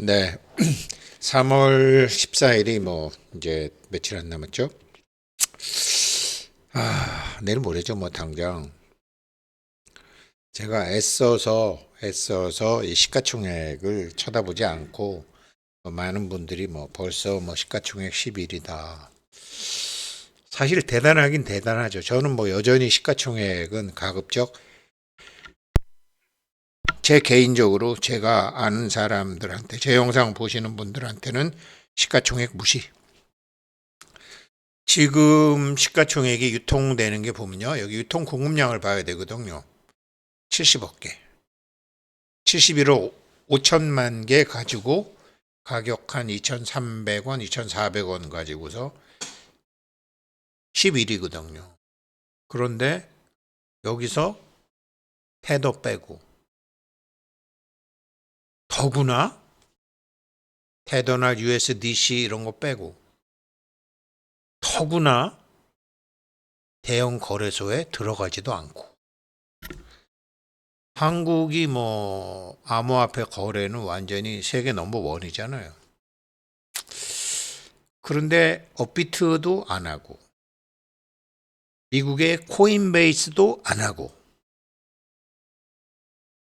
네. 3월 14일이 뭐 이제 며칠 안 남았죠? 아, 내일 모레죠, 뭐 당장. 제가 애써서 애써서 이 시가총액을 쳐다보지 않고 뭐 많은 분들이 뭐 벌써 뭐 시가총액 10일이다. 사실 대단하긴 대단하죠. 저는 뭐 여전히 시가총액은 가급적 제 개인적으로 제가 아는 사람들한테 제 영상 보시는 분들한테는 시가총액 무시. 지금 시가총액이 유통되는 게 보면요. 여기 유통 공급량을 봐야 되거든요. 70억 개. 71억 5천만 개 가지고 가격 한 2,300원, 2,400원 가지고서 11이거든요. 그런데 여기서 태도 빼고 더구나 테더나 USDC 이런 거 빼고 더구나 대형 거래소에 들어가지도 않고 한국이 뭐 암호화폐 거래는 완전히 세계 넘버 원이잖아요. 그런데 업비트도 안 하고 미국의 코인베이스도 안 하고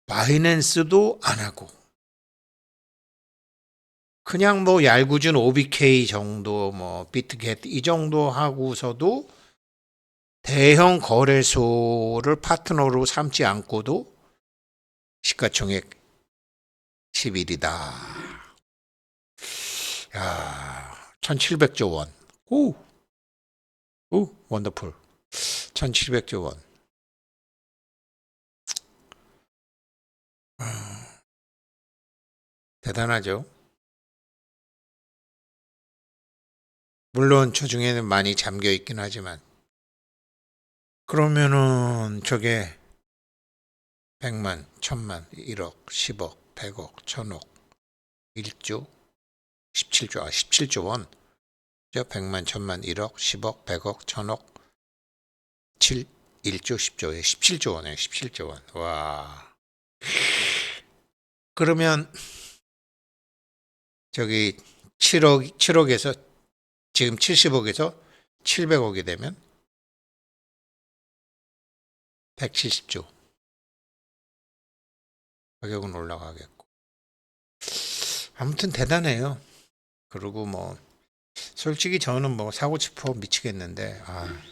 바이낸스도 안 하고 그냥 뭐 얄궂은 OBK 정도 뭐 비트겟 이 정도 하고서도 대형 거래소를 파트너로 삼지 않고도 시가총액 10일이다. 야, 1700조 원. 오. 오, 원더풀. 1700조 원. 아, 대단하죠? 물론 저 중에는 많이 잠겨 있긴 하지만 그러면은 저게 100만, 1000만, 1억, 10억, 100억, 1000억, 1조, 17조, 아 17조 원. 저 100만, 1000만, 1억, 10억, 100억, 1000억, 7, 1조, 10조, 17조 원에 17조 원. 와. 그러면 저기 7억, 7억에서 지금 70억에서 700억이 되면 170조. 가격은 올라가겠고. 아무튼 대단해요. 그리고 뭐, 솔직히 저는 뭐 사고 싶어 미치겠는데, 아.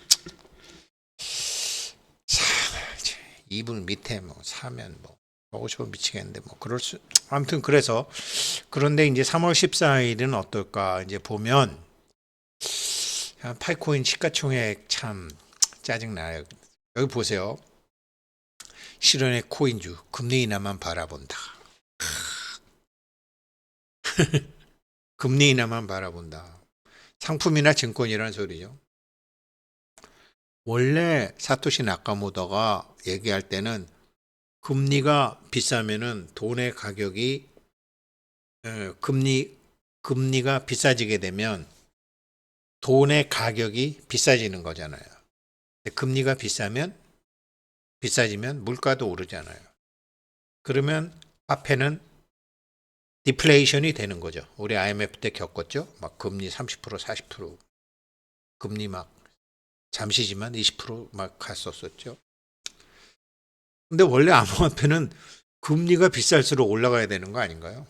사, 이불 밑에 뭐 사면 뭐, 사고 싶어 미치겠는데, 뭐, 그럴 수, 아무튼 그래서, 그런데 이제 3월 14일은 어떨까, 이제 보면, 아, 파이코인 시가총액 참 짜증나요. 여기 보세요. 실현의 코인주 금리 인하만 바라본다. 금리 인하만 바라본다. 상품이나 증권이라는 소리죠. 원래 사토시 나카모토가 얘기할 때는 금리가 비싸면은 돈의 가격이 에, 금리 금리가 비싸지게 되면 돈의 가격이 비싸지는 거잖아요. 금리가 비싸면 비싸지면 물가도 오르잖아요. 그러면 화폐는 디플레이션이 되는 거죠. 우리 IMF 때 겪었죠. 막 금리 30% 40% 금리 막 잠시지만 20%막 갔었었죠. 근데 원래 암호화폐는 금리가 비쌀수록 올라가야 되는 거 아닌가요?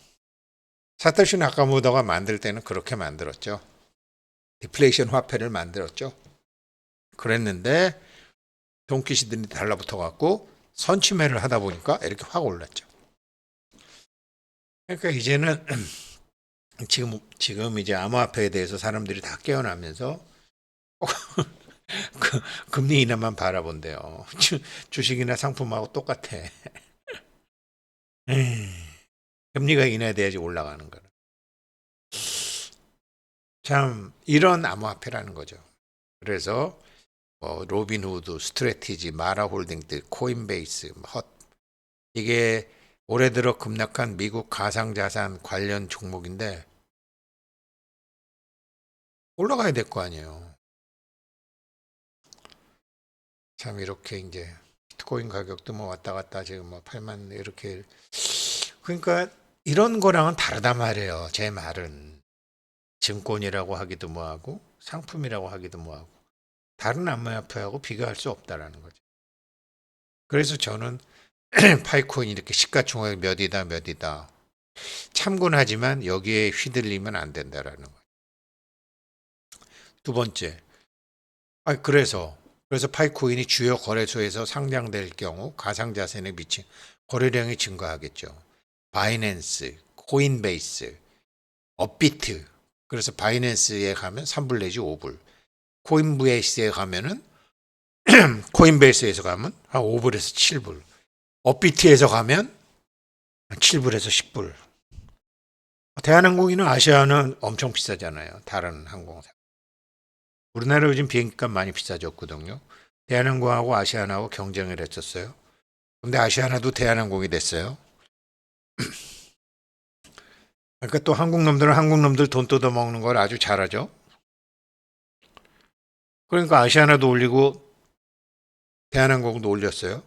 사토시 나카모토가 만들 때는 그렇게 만들었죠. 디플레이션 화폐를 만들었죠. 그랬는데 돈키시들이 달라붙어 갖고 선취매를 하다 보니까 이렇게 확 올랐죠. 그러니까 이제는 지금 지금 이제 암호화폐에 대해서 사람들이 다 깨어나면서 그 금리 인하만 바라본대요. 주, 주식이나 상품하고 똑같아. 금리가 인하돼야지 올라가는 거는. 참 이런 암호화폐라는 거죠. 그래서 뭐 로빈후드, 스트레티지, 마라홀딩들, 코인베이스, 헛 이게 올해 들어 급락한 미국 가상자산 관련 종목인데 올라가야 될 거 아니에요. 참 이렇게 이제 비트코인 가격도 뭐 왔다 갔다 지금 뭐 8만 이렇게 그러니까 이런 거랑은 다르단 말이에요. 제 말은 증권이라고 하기도 뭐하고 상품이라고 하기도 뭐하고 다른 암호화폐하고 비교할 수 없다라는 거죠. 그래서 저는 파이코인 이렇게 시가총액 몇이다 몇이다 참고는 하지만 여기에 휘둘리면 안 된다라는 거예요. 두 번째, 아 그래서 그래서 파이코인이 주요 거래소에서 상장될 경우 가상자산에 미친 거래량이 증가하겠죠. 바이낸스, 코인베이스, 업비트. 그래서 바이낸스에 가면 3불 내지 5불. 코인베이스에 가면은 코인베이스에서 가면 한 5불에서 7불. 업비트에서 가면 7불에서 10불. 대한항공이나 아시아는 엄청 비싸잖아요. 다른 항공사. 우리나라 요즘 비행기값 많이 비싸졌거든요. 대한항공하고 아시아나하고 경쟁을 했었어요. 근데 아시아나도 대한항공이 됐어요. 그러니까 또 한국 놈들은 한국 놈들 돈 뜯어 먹는 걸 아주 잘하죠. 그러니까 아시아나도 올리고 대한항공도 올렸어요.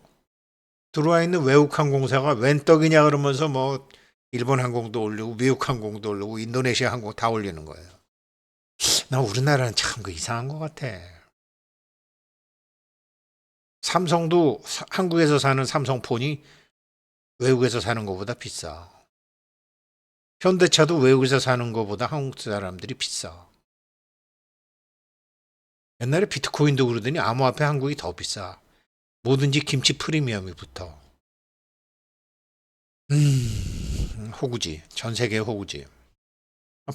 들어와 있는 외국 항공사가 웬 떡이냐 그러면서 뭐 일본 항공도 올리고 미국 항공도 올리고 인도네시아 항공 다 올리는 거예요. 나 우리나라는 참 그 이상한 것 같아. 삼성도 사- 한국에서 사는 삼성폰이 외국에서 사는 것보다 비싸. 현대차도 외국에서 사는 것보다 한국 사람들이 비싸. 옛날에 비트코인도 그러더니 암호화폐 한국이 더 비싸. 뭐든지 김치 프리미엄이 붙어. 음, 호구지. 전 세계 호구지.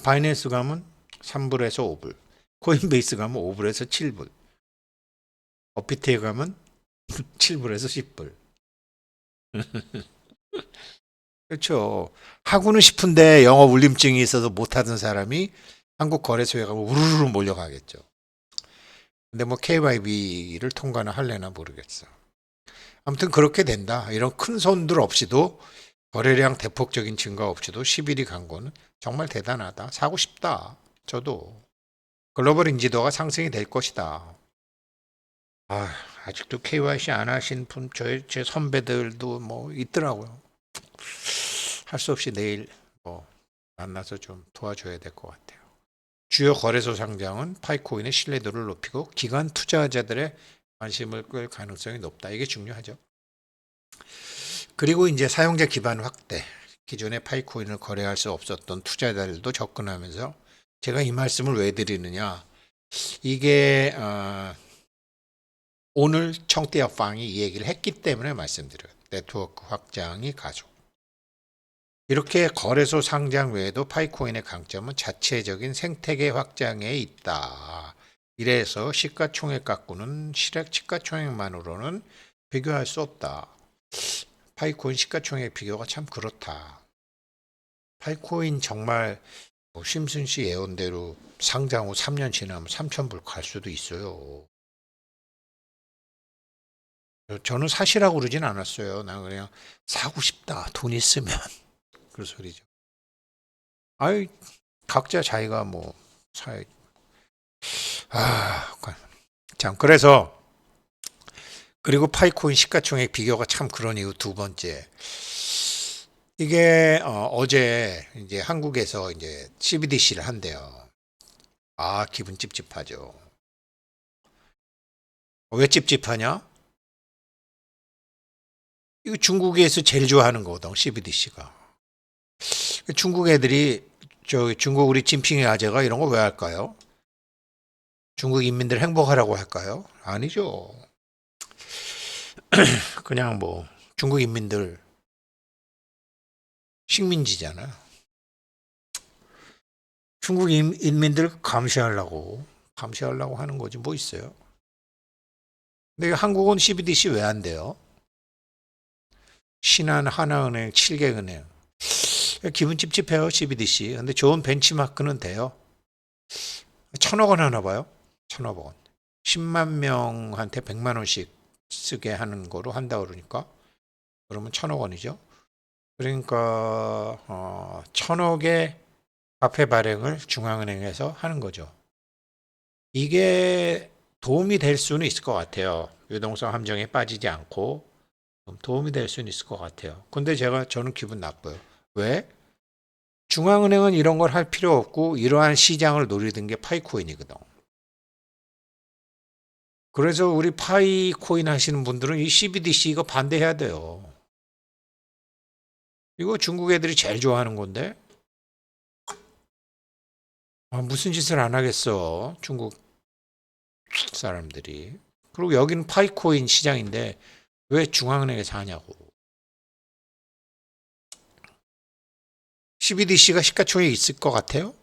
바이낸스 가면 3불에서 5불. 코인베이스 가면 5불에서 7불. 업비트에 가면 7불에서 10불. 그렇죠. 하고는 싶은데 영업 울림증이 있어서 못하던 사람이 한국 거래소에 가면 우르르 몰려가겠죠. 근데 뭐 KYB를 통과는 할래나 모르겠어. 아무튼 그렇게 된다. 이런 큰 손들 없이도 거래량 대폭적인 증가 없이도 10일이 간 거는 정말 대단하다. 사고 싶다. 저도. 글로벌 인지도가 상승이 될 것이다. 아, 아직도 KYC 안 하신 분, 저의 제 선배들도 뭐 있더라고요. 할 수 없이 내일 뭐 만나서 좀 도와줘야 될 것 같아요. 주요 거래소 상장은 파이코인의 신뢰도를 높이고 기관 투자자들의 관심을 끌 가능성이 높다. 이게 중요하죠. 그리고 이제 사용자 기반 확대. 기존에 파이코인을 거래할 수 없었던 투자자들도 접근하면서 제가 이 말씀을 왜 드리느냐. 이게 어, 오늘 청대협방이 이 얘기를 했기 때문에 말씀드려요. 네트워크 확장이 가속. 이렇게 거래소 상장 외에도 파이코인의 강점은 자체적인 생태계 확장에 있다. 이래서 시가총액 갖고는 실액 시가총액만으로는 비교할 수 없다. 파이코인 시가총액 비교가 참 그렇다. 파이코인 정말 뭐 심순 씨 예언대로 상장 후 3년 지나면 3천불 갈 수도 있어요. 저는 사시라고 그러진 않았어요. 나 그냥 사고 싶다. 돈 있으면. 그 소리죠. 아이, 각자 자기가 뭐, 사, 아, 참, 그래서, 그리고 파이코인 시가총액 비교가 참 그런 이유 두 번째. 이게, 어, 제 이제 한국에서 이제 CBDC를 한대요. 아, 기분 찝찝하죠. 왜 찝찝하냐? 이거 중국에서 제일 좋아하는 거거든, CBDC가. 중국 애들이 저 중국 우리 진핑의 아재가 이런 거 왜 할까요? 중국 인민들 행복하라고 할까요? 아니죠. 그냥 뭐 중국 인민들 식민지잖아. 중국 인- 인민들 감시하려고 감시하려고 하는 거지 뭐 있어요? 근데 한국은 CBDC 왜 안 돼요? 신한, 하나은행, 칠개은행 기분 찝찝해요, CBDC. 근데 좋은 벤치마크는 돼요. 천억 원 하나 봐요. 천억 원. 10만 명한테 100만 원씩 쓰게 하는 거로 한다 그러니까 그러면 천억 원이죠. 그러니까 어, 천억의 화폐 발행을 중앙은행에서 하는 거죠. 이게 도움이 될 수는 있을 것 같아요. 유동성 함정에 빠지지 않고 좀 도움이 될 수는 있을 것 같아요. 근데 제가 저는 기분 나빠요. 왜? 중앙은행은 이런 걸 할 필요 없고 이러한 시장을 노리던 게 파이코인이거든. 그래서 우리 파이코인 하시는 분들은 이 CBDC 이거 반대해야 돼요. 이거 중국 애들이 제일 좋아하는 건데. 아, 무슨 짓을 안 하겠어. 중국 사람들이. 그리고 여기는 파이코인 시장인데 왜 중앙은행에서 하냐고. CBDC가 시가총액 있을 것 같아요?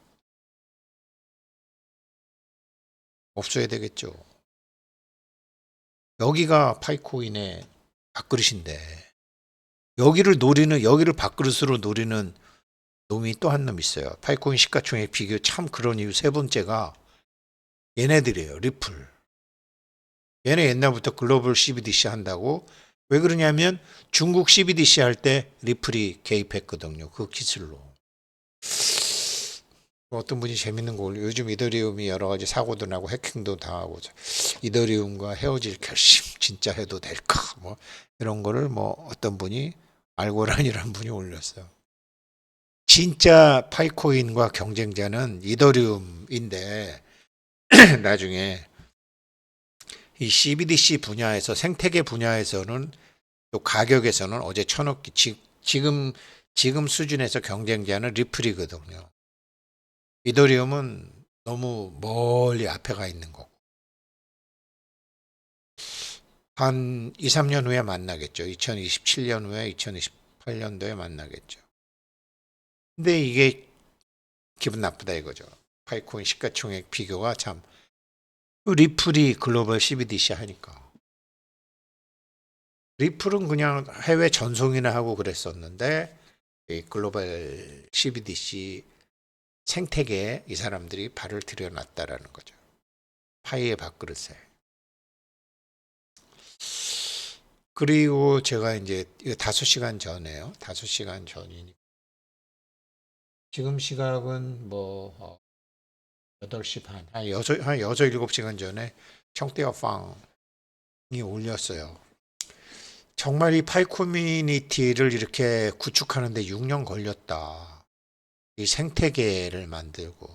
없어야 되겠죠. 여기가 파이코인의 밥그릇인데 여기를 노리는 여기를 밥그릇으로 노리는 놈이 또 한 놈 있어요. 파이코인 시가총액 비교 참 그런 이유 세 번째가 얘네들이에요. 리플. 얘네 옛날부터 글로벌 CBDC 한다고 왜 그러냐면 중국 CBDC 할 때 리플이 개입했거든요. 그 기술로. 어떤 분이 재밌는 거 올려. 요즘 이더리움이 여러 가지 사고도 나고 해킹도 당하고 이더리움과 헤어질 결심 진짜 해도 될까? 뭐 이런 거를 뭐 어떤 분이 알고란이라는 분이 올렸어요. 진짜 파이코인과 경쟁자는 이더리움인데 나중에 이 CBDC 분야에서 생태계 분야에서는 또 가격에서는 어제 천억 지, 지금 지금 수준에서 경쟁자는 리플이거든요. 이더리움은 너무 멀리 앞에 가 있는 거고. 한 2, 3년 후에 만나겠죠. 2027년 후에 2028년도에 만나겠죠. 근데 이게 기분 나쁘다 이거죠. 파이코인 시가총액 비교가 참 리플이 글로벌 CBDC 하니까. 리플은 그냥 해외 전송이나 하고 그랬었는데 이 글로벌 CBDC 생태계에 이 사람들이 발을 들여놨다라는 거죠. 파이의 밥그릇에. 그리고 제가 이제 이거 다섯 시간 전에요. 다섯 시간 전이니. 지금 시각은 뭐 어, 8시 반, 한 6, 한 6, 7시간 전에 청대어 빵이 올렸어요. 정말 이 파이 커뮤니티를 이렇게 구축하는데 6년 걸렸다. 이 생태계를 만들고.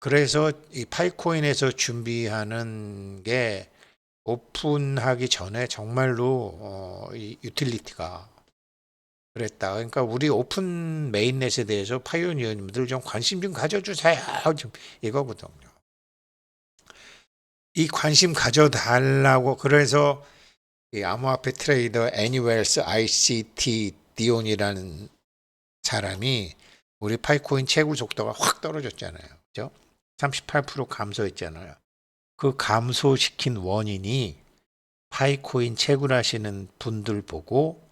그래서 이 파이코인에서 준비하는 게 오픈하기 전에 정말로 어, 이 유틸리티가 그랬다. 그러니까 우리 오픈 메인넷에 대해서 파이오니어님들 좀 관심 좀 가져주세요. 좀 이거거든요. 이 관심 가져달라고 그래서 이 암호화폐 트레이더 애니웰스 ICT 디온이라는 사람이 우리 파이코인 채굴 속도가 확 떨어졌잖아요. 그죠? 38% 감소했잖아요. 그 감소시킨 원인이 파이코인 채굴하시는 분들 보고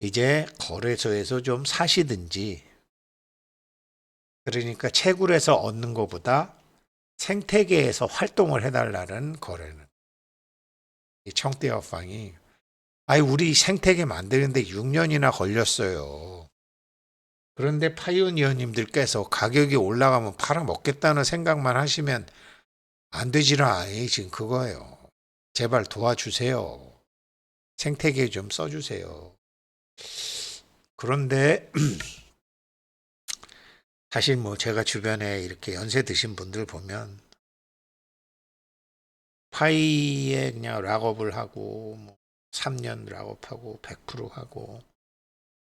이제 거래소에서 좀 사시든지 그러니까 채굴에서 얻는 것보다 생태계에서 활동을 해달라는 거래는 이 청대업방이 아니 우리 생태계 만드는데 6년이나 걸렸어요. 그런데 파이오니어님들께서 가격이 올라가면 팔아 먹겠다는 생각만 하시면 안 되지라 이 지금 그거예요. 제발 도와주세요. 생태계 좀 써주세요. 그런데 사실 뭐 제가 주변에 이렇게 연세 드신 분들 보면 파이에 그냥 락업을 하고 뭐 3년 락업하고 100% 하고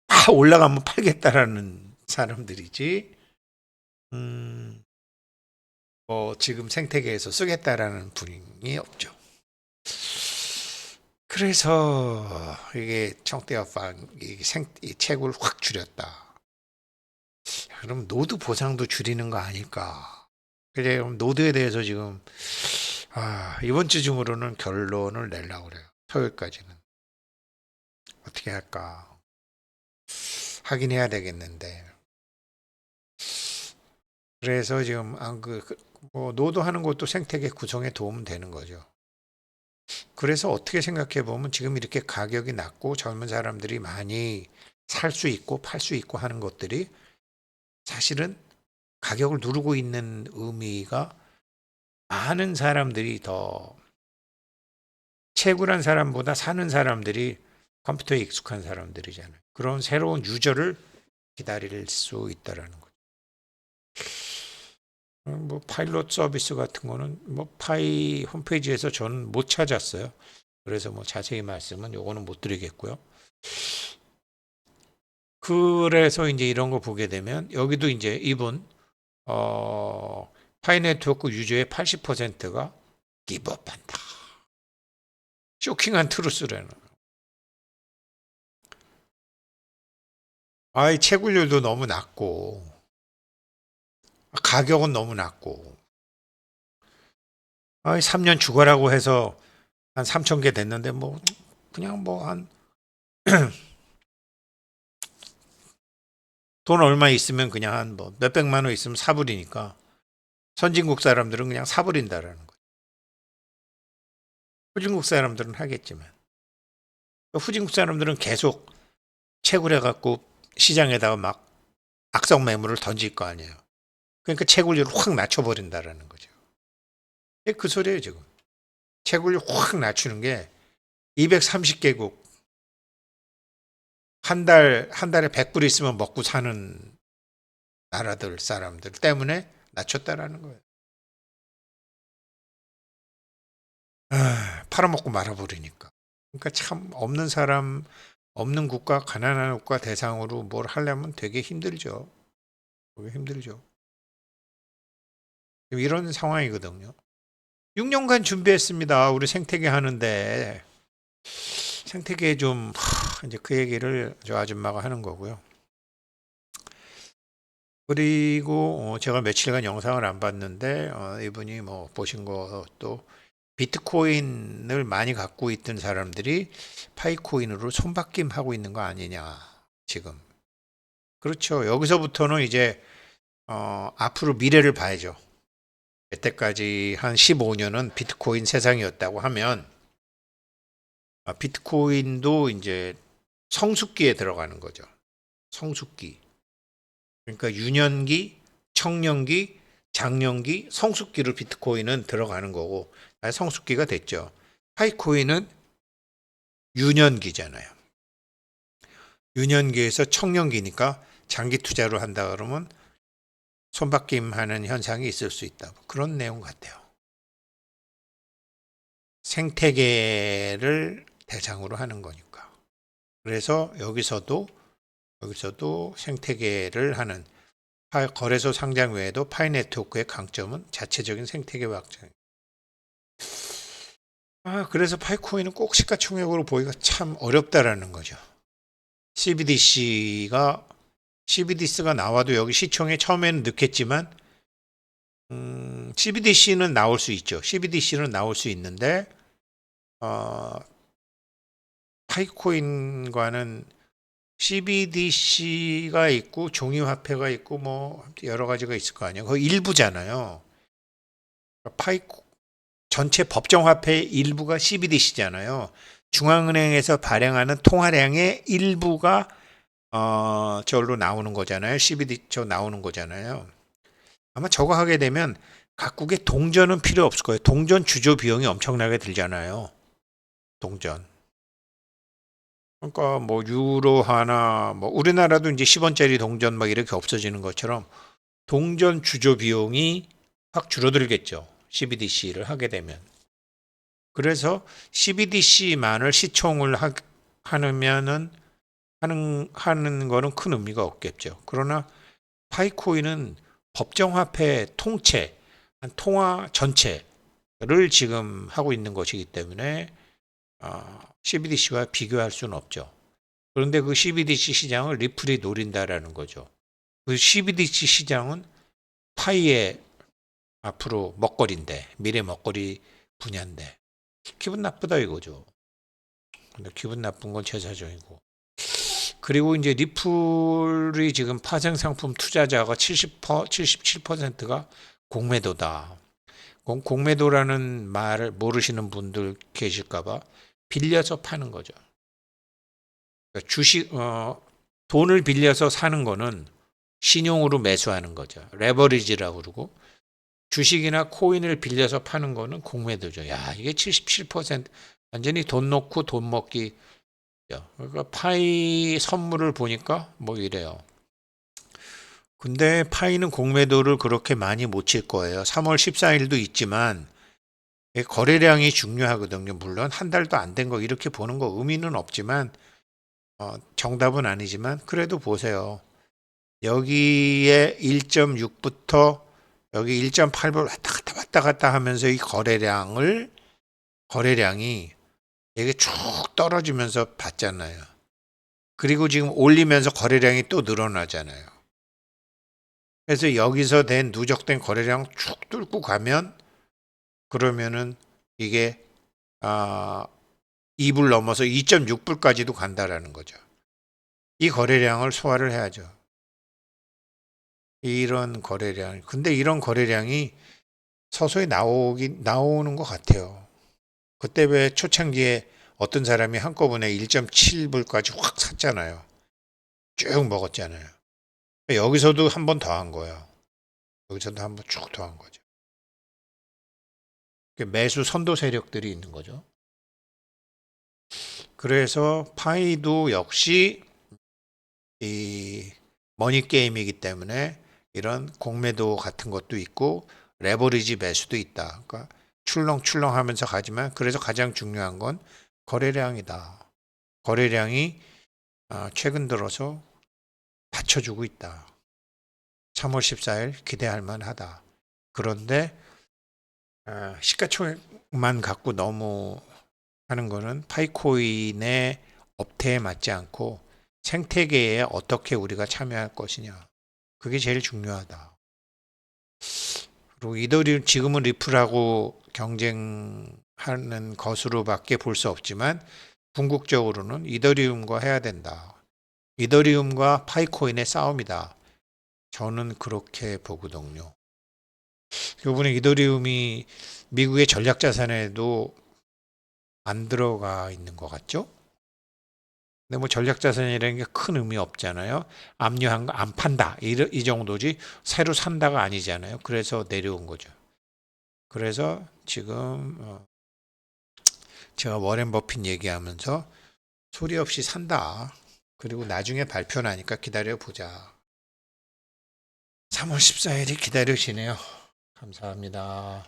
다 올라가면 팔겠다라는 사람들이지 음, 뭐 지금 생태계에서 쓰겠다라는 분이 없죠. 그래서 이게 청대업방 이 생, 이 채굴 확 줄였다. 그럼 노드 보상도 줄이는 거 아닐까? 그래 노드에 대해서 지금 아, 이번 주 중으로는 결론을 내려고 그래요. 토요일까지는 어떻게 할까? 하긴 해야 되겠는데. 그래서 지금 안 그 뭐 노드 하는 것도 생태계 구성에 도움 되는 거죠. 그래서 어떻게 생각해 보면 지금 이렇게 가격이 낮고 젊은 사람들이 많이 살 수 있고 팔 수 있고 하는 것들이 사실은 가격을 누르고 있는 의미가 많은 사람들이 더 채굴한 사람보다 사는 사람들이 컴퓨터에 익숙한 사람들이잖아요. 그런 새로운 유저를 기다릴 수 있다라는 거죠. 어, 뭐 파일럿 서비스 같은 거는 뭐 파이 홈페이지에서 저는 못 찾았어요. 그래서 뭐 자세히 말씀은 요거는 못 드리겠고요. 그래서 이제 이런 거 보게 되면 여기도 이제 이분 어 파이 네트워크 유저의 80%가 기법한다. 쇼킹한 트루스라는. 아이 채굴률도 너무 낮고 가격은 너무 낮고 아이 3년 주거라고 해서 한 3천 개 됐는데 뭐 그냥 뭐 한 돈 얼마 있으면 그냥 한 뭐 몇백만 원 있으면 사버리니까 선진국 사람들은 그냥 사버린다라는 거예요. 후진국 사람들은 하겠지만 후진국 사람들은 계속 채굴해 갖고 시장에다가 막 악성 매물을 던질 거 아니에요. 그러니까 채굴률을 확 낮춰버린다라는 거죠. 예, 그 소리예요 지금. 채굴률 확 낮추는 게 230개국 한 달, 한 달에 100불 있으면 먹고 사는 나라들 사람들 때문에 낮췄다라는 거예요. 아, 팔아먹고 말아버리니까. 그러니까 참 없는 사람, 없는 국가, 가난한 국가 대상으로 뭘 하려면 되게 힘들죠. 되게 힘들죠. 이런 상황이거든요. 6년간 준비했습니다. 우리 생태계 하는데 생태계 좀 하, 이제 그 얘기를 저 아줌마가 하는 거고요. 그리고 어, 제가 며칠간 영상을 안 봤는데 어, 이분이 뭐 보신 것도 비트코인을 많이 갖고 있던 사람들이 파이코인으로 손바뀜 하고 있는 거 아니냐 지금 그렇죠 여기서부터는 이제 어, 앞으로 미래를 봐야죠 여태까지 한 15년은 비트코인 세상이었다고 하면 아, 비트코인도 이제 성숙기에 들어가는 거죠. 성숙기. 그러니까 유년기, 청년기, 장년기, 성숙기로 비트코인은 들어가는 거고 아, 성숙기가 됐죠. 파이코인은 유년기잖아요. 유년기에서 청년기니까 장기 투자로 한다 그러면 손바뀜 하는 현상이 있을 수 있다. 그런 내용 같아요. 생태계를 대상으로 하는 거니까. 그래서 여기서도 여기서도 생태계를 하는 파- 거래소 상장 외에도 파이 네트워크의 강점은 자체적인 생태계 확장. 아, 그래서 파이코인은 꼭 시가총액으로 보기가 참 어렵다라는 거죠. CBDC가 CBDC가 나와도 여기 시총에 처음에는 넣겠지만 음, CBDC는 나올 수 있죠. CBDC는 나올 수 있는데 어, 파이코인과는 CBDC가 있고 종이화폐가 있고 뭐 여러 가지가 있을 거 아니에요. 그 일부잖아요. 파이코 전체 법정화폐의 일부가 CBDC잖아요. 중앙은행에서 발행하는 통화량의 일부가 어, 저로 나오는 거잖아요. CBD 저 나오는 거잖아요. 아마 저거 하게 되면 각국의 동전은 필요 없을 거예요. 동전 주조 비용이 엄청나게 들잖아요. 동전. 그러니까 뭐 유로 하나 뭐 우리나라도 이제 10원짜리 동전 막 이렇게 없어지는 것처럼 동전 주조 비용이 확 줄어들겠죠. CBDC를 하게 되면. 그래서 CBDC만을 시총을 하, 하면은 하는 하는 거는 큰 의미가 없겠죠. 그러나 파이코인은 법정화폐 통체, 한 통화 전체를 지금 하고 있는 것이기 때문에 어, CBDC와 비교할 수는 없죠. 그런데 그 CBDC 시장을 리플이 노린다라는 거죠. 그 CBDC 시장은 파이의 앞으로 먹거리인데 미래 먹거리 분야인데 기분 나쁘다 이거죠. 근데 기분 나쁜 건제 사정이고. 그리고 이제 리플이 지금 파생 상품 투자자가 70% 77%가 공매도다. 공- 공매도라는 말을 모르시는 분들 계실까봐 빌려서 파는 거죠. 그러니까 주식 어, 돈을 빌려서 사는 거는 신용으로 매수하는 거죠. 레버리지라고 그러고 주식이나 코인을 빌려서 파는 거는 공매도죠. 야, 이게 77% 완전히 돈 놓고 돈 먹기. 그러니까 파이 선물을 보니까 뭐 이래요. 근데 파이는 공매도를 그렇게 많이 못 칠 거예요. 3월 14일도 있지만 이 거래량이 중요하거든요. 물론 한 달도 안 된 거 이렇게 보는 거 의미는 없지만 어, 정답은 아니지만 그래도 보세요. 여기에 1.6부터 여기 1.8불 왔다 갔다 왔다 갔다 하면서 이 거래량을 거래량이 이게 쭉 떨어지면서 봤잖아요. 그리고 지금 올리면서 거래량이 또 늘어나잖아요. 그래서 여기서 된 누적된 거래량 쭉 뚫고 가면 그러면은 이게 아 2불 넘어서 2.6불까지도 간다라는 거죠. 이 거래량을 소화를 해야죠. 이런 거래량. 근데 이런 거래량이 서서히 나오긴 나오는 것 같아요. 그때 왜 초창기에 어떤 사람이 한꺼번에 1.7불까지 확 샀잖아요. 쭉 먹었잖아요. 여기서도 한 번 더 한 거예요. 여기서도 한 번 쭉 더 한 거죠. 매수 선도 세력들이 있는 거죠. 그래서 파이도 역시 이 머니 게임이기 때문에 이런 공매도 같은 것도 있고 레버리지 매수도 있다. 그러니까 출렁출렁 하면서 가지만 그래서 가장 중요한 건 거래량이다. 거래량이 아, 최근 들어서 받쳐주고 있다. 3월 14일 기대할 만하다. 그런데 아, 시가총액만 갖고 너무 하는 거는 파이코인의 업태에 맞지 않고 생태계에 어떻게 우리가 참여할 것이냐. 그게 제일 중요하다. 그리고 이더리움 지금은 리플하고 경쟁하는 것으로밖에 볼 수 없지만 궁극적으로는 이더리움과 해야 된다. 이더리움과 파이코인의 싸움이다. 저는 그렇게 보거든요. 요번에 이더리움이 미국의 전략 자산에도 안 들어가 있는 것 같죠? 근데 뭐 전략 자산이라는 게 큰 의미 없잖아요. 압류한 거 안 판다. 이, 이 정도지 새로 산다가 아니잖아요. 그래서 내려온 거죠. 그래서 지금 어, 제가 워렌 버핏 얘기하면서 소리 없이 산다. 그리고 나중에 발표 나니까 기다려 보자. 3월 14일이 기다려지네요. 감사합니다.